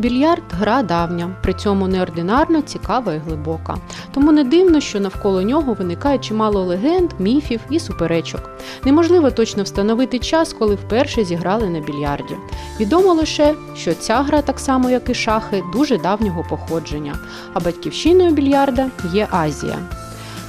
Більярд гра давня, при цьому неординарно цікава і глибока. Тому не дивно, що навколо нього виникає чимало легенд, міфів і суперечок. Неможливо точно встановити час, коли вперше зіграли на більярді. Відомо лише, що ця гра, так само як і шахи, дуже давнього походження, а батьківщиною більярда є Азія.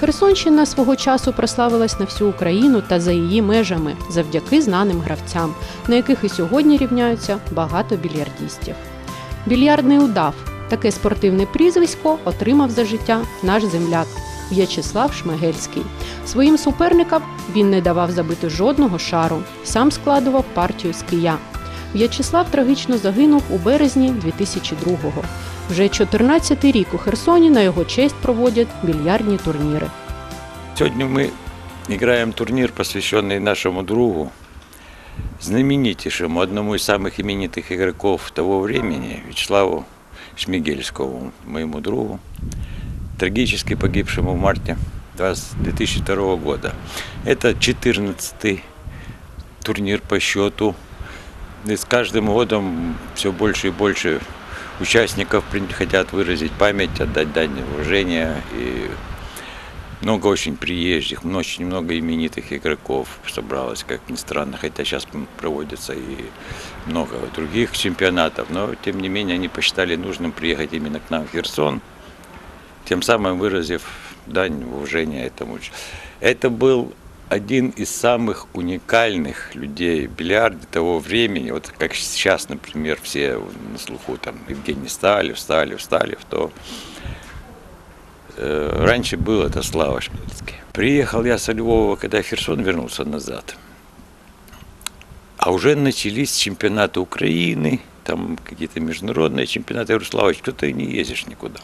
Херсонщина свого часу прославилась на всю Україну та за її межами завдяки знаним гравцям, на яких і сьогодні рівняються багато більярдістів. Більярдний удав таке спортивне прізвисько отримав за життя наш земляк В'ячеслав Шмегельський. Своїм суперникам він не давав забити жодного шару, сам складував партію з кия. В'ячеслав трагічно загинув у березні 2002-го. Вже 14-й рік у Херсоні на його честь проводять більярдні турніри. Сегодня мы играем турнир, посвященный нашему другу, знаменитейшему, одному из самых именитых игроков того времени, Вячеславу Шмигельскому, моему другу, трагически погибшему в марте 2002 года. Это 14-й турнир по счету. И с каждым годом все больше и больше участников хотят выразить память, отдать дань уважения. И много очень приезжих, очень много именитых игроков собралось, как ни странно, хотя сейчас проводятся и много других чемпионатов, но тем не менее они посчитали нужным приехать именно к нам в Херсон, тем самым выразив дань уважения этому. Это был один из самых уникальных людей бильярде того времени, вот как сейчас, например, все на слуху, там, Евгений Сталев, Сталев, Сталев, то Раньше был это Слава Шмельский. Приехал я со Львова, когда Херсон вернулся назад. А уже начались чемпионаты Украины, там какие-то международные чемпионаты. Я говорю, Славыч, что ты не ездишь никуда?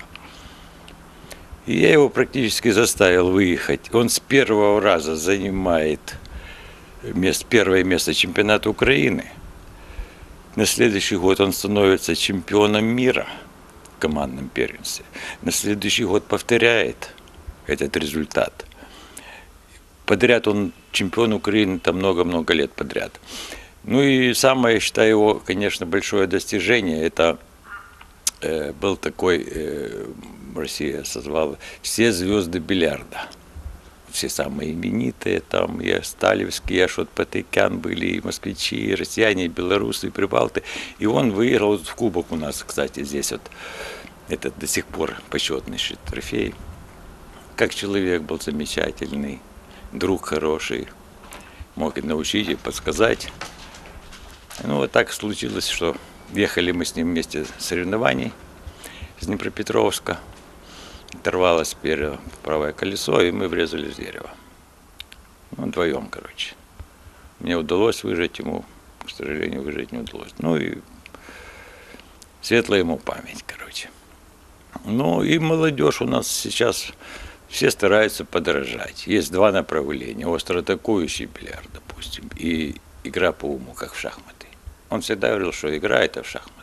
И я его практически заставил выехать. Он с первого раза занимает мест, первое место чемпионата Украины. На следующий год он становится чемпионом мира в командном первенстве. На следующий год повторяет этот результат. Подряд он чемпион Украины там много-много лет подряд. Ну и самое, я считаю, его, конечно, большое достижение, это э, был такой, э, Россия созвала все звезды бильярда. Все самые именитые, там и Сталевский, и Ашот Патыкян были, и москвичи, и россияне, и белорусы, и прибалты. И он выиграл в кубок у нас, кстати, здесь вот. Это до сих пор почетнейший трофей. Как человек был замечательный, друг хороший, мог и научить, и подсказать. Ну, вот так случилось, что ехали мы с ним вместе соревнований с Днепропетровска. Оторвалось спереди правое колесо, и мы врезались в дерево. Ну, вдвоем, короче. Мне удалось выжать ему, к сожалению, выжать не удалось. Ну и светлая ему память, короче. Ну и молодежь у нас сейчас все стараются подражать. Есть два направления. Остроатакующий бильярд, допустим, и игра по уму, как в шахматы. Он всегда говорил, что игра это в шахматы.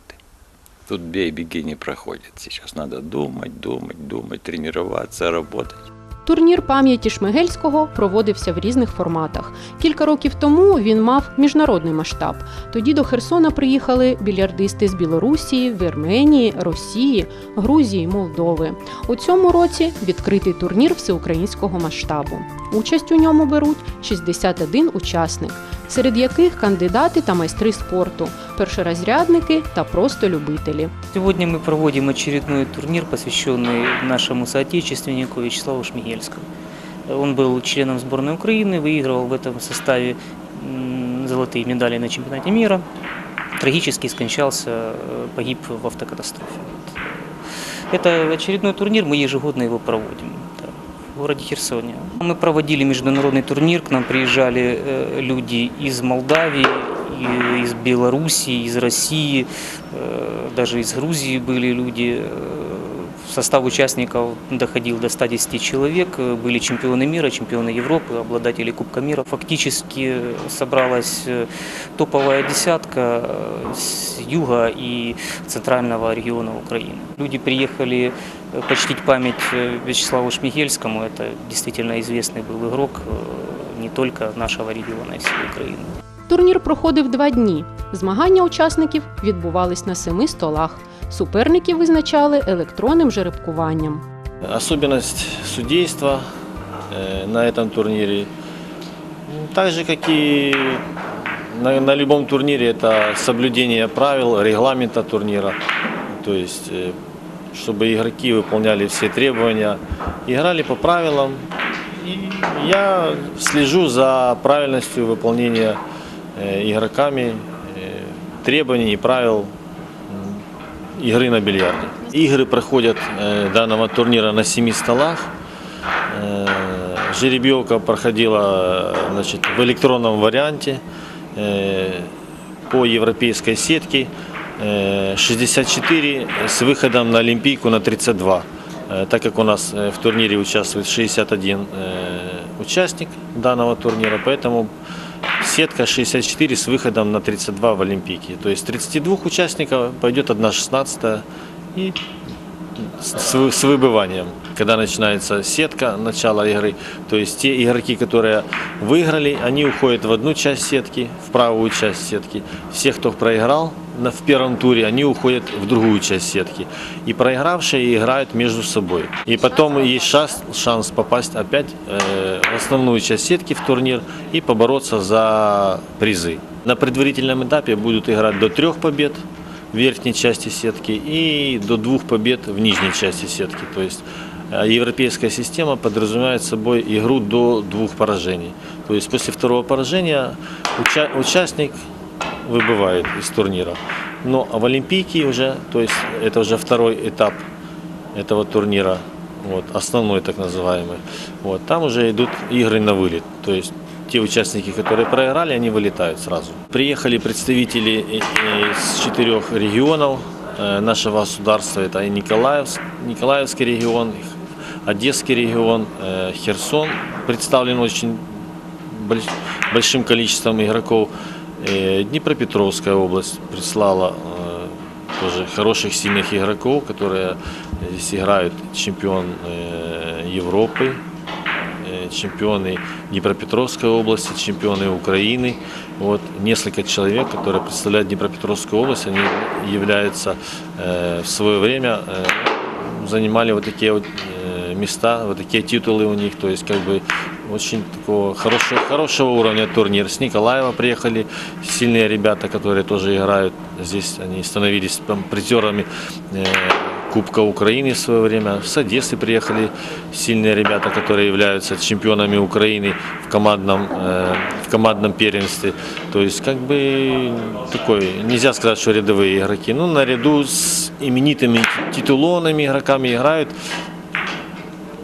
Тут бей, беги не проходит. Сейчас надо думать, думать, думать, тренироваться, работать. Турнір пам'яті Шмигельського проводився в різних форматах. Кілька років тому він мав міжнародний масштаб. Тоді до Херсона приїхали більярдисти з Білорусі, Вірменії, Росії, Грузії, Молдови. У цьому році відкритий турнір всеукраїнського масштабу. Участь у ньому беруть 61 учасник, серед яких кандидати та майстри спорту, першорозрядники та просто любителі. Сегодня мы проводим очередной турнир, посвященный нашему соотечественнику Вячеславу Шмигельскому. Он был членом сборной Украины, выигрывал в этом составе м, золотые медали на чемпионате мира. Трагически скончался, э, погиб в автокатастрофе. Вот. Это очередной турнир, мы ежегодно его проводим да, в городе Херсоне. Мы проводили международный турнир, к нам приезжали э, люди из Молдавии, и из Белоруссии, из России, э, даже из Грузии были люди. Э, Состав участников доходил до 110 человек. Э, Были чемпионы мира, чемпионы Европы, обладатели Кубка мира. Фактически собралась э, топовая десятка э, с юга и центрального региона Украины. Люди приехали э, почтить память э, Вячеславу Шмигельскому. Это действительно известный был игрок э, не только нашего региона, а и всей Украины. Турнір проходив два дні. Змагання учасників відбувались на семи столах. Суперників визначали електронним жеребкуванням. Особенность судейства э, на этом турнире, м, так же как и на, на любом турнире, это соблюдение правил, регламента турнира. То есть, э, чтобы игроки выполняли все требования, играли по правилам. И я слежу за правильностью выполнения э, игроками э, требований и правил м, игры на бильярде. Игры проходят э, данного турнира на семи столах. Э, Жеребьевка проходила э, значит, в электронном варианте э, по европейской сетке. э, 64 с выходом на Олимпийку на 32. Э, Так как у нас э, в турнире участвует 61 э, участник данного турнира, поэтому сетка 64 с выходом на 32 в Олимпийке. То есть 32 участников пойдет 1 16 и с, вы- с выбыванием. Когда начинается сетка, начало игры, то есть те игроки, которые выиграли, они уходят в одну часть сетки, в правую часть сетки. Все, кто проиграл в первом туре, они уходят в другую часть сетки. И проигравшие играют между собой. И потом есть шанс, шанс попасть опять э, в основную часть сетки в турнир и побороться за призы. На предварительном этапе будут играть до трех побед в верхней части сетки и до двух побед в нижней части сетки. То есть э, европейская система подразумевает собой игру до двух поражений. То есть после второго поражения уча- участник выбывает из турнира. Но в Олимпийке уже, то есть это уже второй этап этого турнира, вот, основной так называемый. Вот, там уже идут игры на вылет. То есть те участники, которые проиграли, они вылетают сразу. Приехали представители из четырех регионов э, нашего государства. Это и Николаевск, Николаевский регион, Одесский регион, э, Херсон представлен очень больш- большим количеством игроков. Э, Днепропетровская область прислала э, тоже хороших, сильных игроков, которые здесь играют чемпион э, Европы, э, чемпионы Днепропетровской области, чемпионы Украины. Вот несколько человек, которые представляют Днепропетровскую область, они являются э, в свое время э, занимали вот такие вот э, места, вот такие титулы у них, то есть как бы очень такого хорошего, хорошего уровня турнир. С Николаева приехали сильные ребята, которые тоже играют. Здесь они становились призерами э, Кубка Украины в свое время. С Одессы приехали сильные ребята, которые являются чемпионами Украины в командном, э, в командном первенстве. То есть как бы такой, нельзя сказать, что рядовые игроки. Ну, наряду с именитыми титулованными игроками играют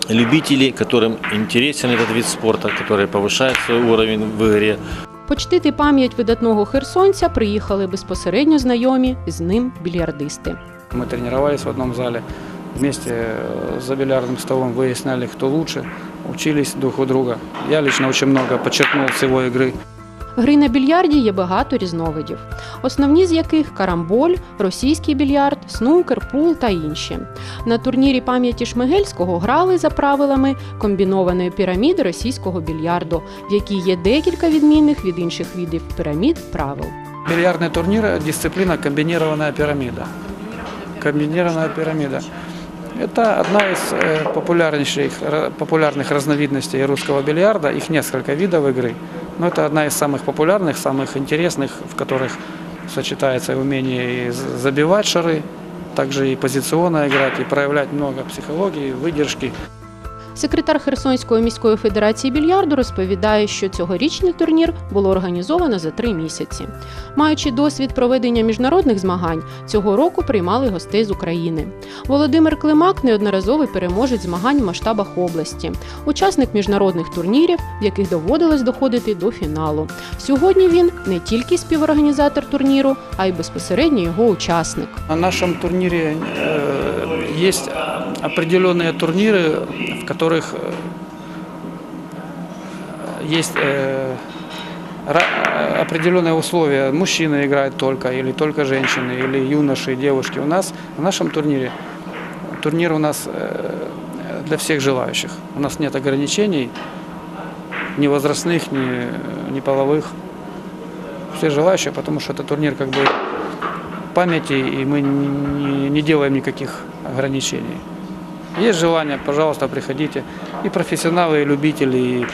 любители, которым интересен этот вид спорта, которые повышают свой уровень в игре. Почтити пам'ять видатного херсонця приїхали безпосередньо знайомі з ним більярдисти. Мы тренировались в одном зале, вместе э, за бильярдным столом выясняли, кто лучше, учились друг у друга. Я лично очень много подчеркнул с его игры. Гри на більярді є багато різновидів, основні з яких карамболь, російський більярд, снукер, пул та інші. На турнірі пам'яті Шмигельського грали за правилами комбінованої піраміди російського більярду, в якій є декілька відмінних від інших видів пірамід правил. Бильярдный турнир – дисциплина комбинированная пирамида. Комбинированная пирамида. Это одна из э, популярнейших, ра- популярных разновидностей русского бильярда. Их несколько видов игры. Но это одна из самых популярных, самых интересных, в которых сочетается и умение и забивать шары, также и позиционно играть, и проявлять много психологии, выдержки. Секретар Херсонської міської федерації більярду розповідає, що цьогорічний турнір було організовано за три місяці. Маючи досвід проведення міжнародних змагань, цього року приймали гостей з України. Володимир Климак неодноразовий переможець змагань в масштабах області, учасник міжнародних турнірів, в яких доводилось доходити до фіналу. Сьогодні він не тільки співорганізатор турніру, а й безпосередньо його учасник. На нашем турнире э, есть определенные турниры, в которых э, есть э, ра- определенные условия. Мужчины играют только, или только женщины, или юноши, девушки. У нас на нашем турнире турнир у нас э, для всех желающих. У нас нет ограничений ни возрастных, ни, ни половых. Все желающие, потому что это турнир как бы памяти, и мы не, не делаем никаких ограничений. Есть желание, пожалуйста, приходите. И профессионалы, и любители, и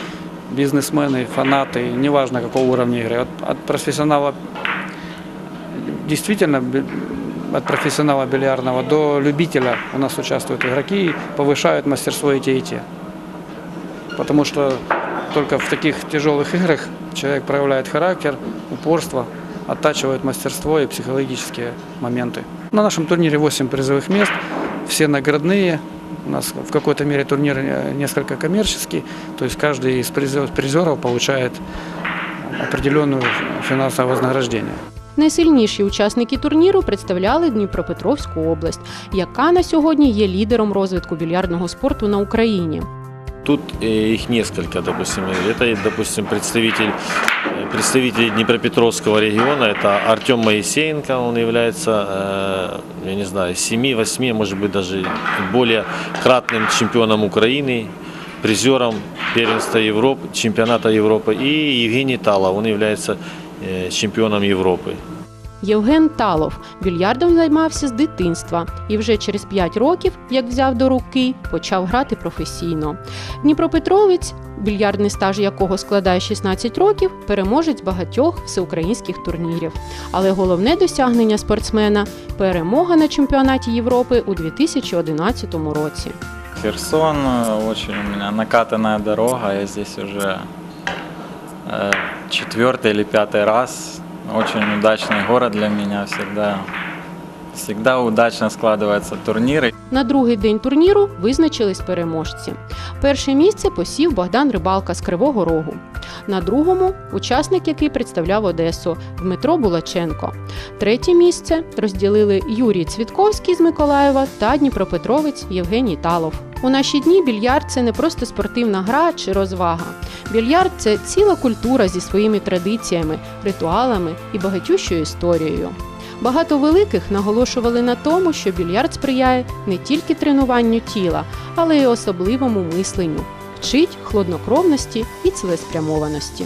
бизнесмены, и фанаты, неважно какого уровня игры. От, от профессионала, действительно, от профессионала бильярдного до любителя у нас участвуют игроки и повышают мастерство и те, и те. Потому что только в таких тяжелых играх человек проявляет характер, упорство, оттачивает мастерство и психологические моменты. На нашем турнире 8 призовых мест, все наградные. У нас в какой-то мере турнир э, несколько коммерческий, то есть каждый из призеров, получает определенную финансовое вознаграждение. Найсильніші учасники турніру представляли Дніпропетровську область, яка на сьогодні є лідером розвитку більярдного спорту на Україні. Тут э, их несколько, допустим. Это, допустим, представитель, э, представитель Днепропетровского региона, это Артем Моисеенко, он является, э, я не знаю, 7-8, может быть, даже более кратным чемпионом Украины, призером первенства Европы, чемпионата Европы. И Евгений Талов, он является э, чемпионом Европы. Євген Талов більярдом займався з дитинства і вже через 5 років, як взяв до руки, почав грати професійно. Дніпропетровець, більярдний стаж якого складає 16 років, переможець багатьох всеукраїнських турнірів. Але головне досягнення спортсмена перемога на чемпіонаті Європи у 2011 році. Херсон э, очень у меня накатанная дорога. Я здесь уже э, четвертый или пятый раз. Очень удачный город для меня всегда. Всегда удачно складываются турниры. На другий день турніру визначились переможці. Перше місце посів Богдан Рибалка з Кривого Рогу. На другому учасник, який представляв Одесу Дмитро Булаченко. Третє місце розділили Юрій Цвітковський з Миколаєва та Дніпропетровець Євгеній Талов. У наші дні більярд це не просто спортивна гра чи розвага. Більярд це ціла культура зі своїми традиціями, ритуалами і багатющою історією. Багато великих наголошували на тому, що більярд сприяє не тільки тренуванню тіла, але й особливому мисленню, вчить хладнокровності і цілеспрямованості.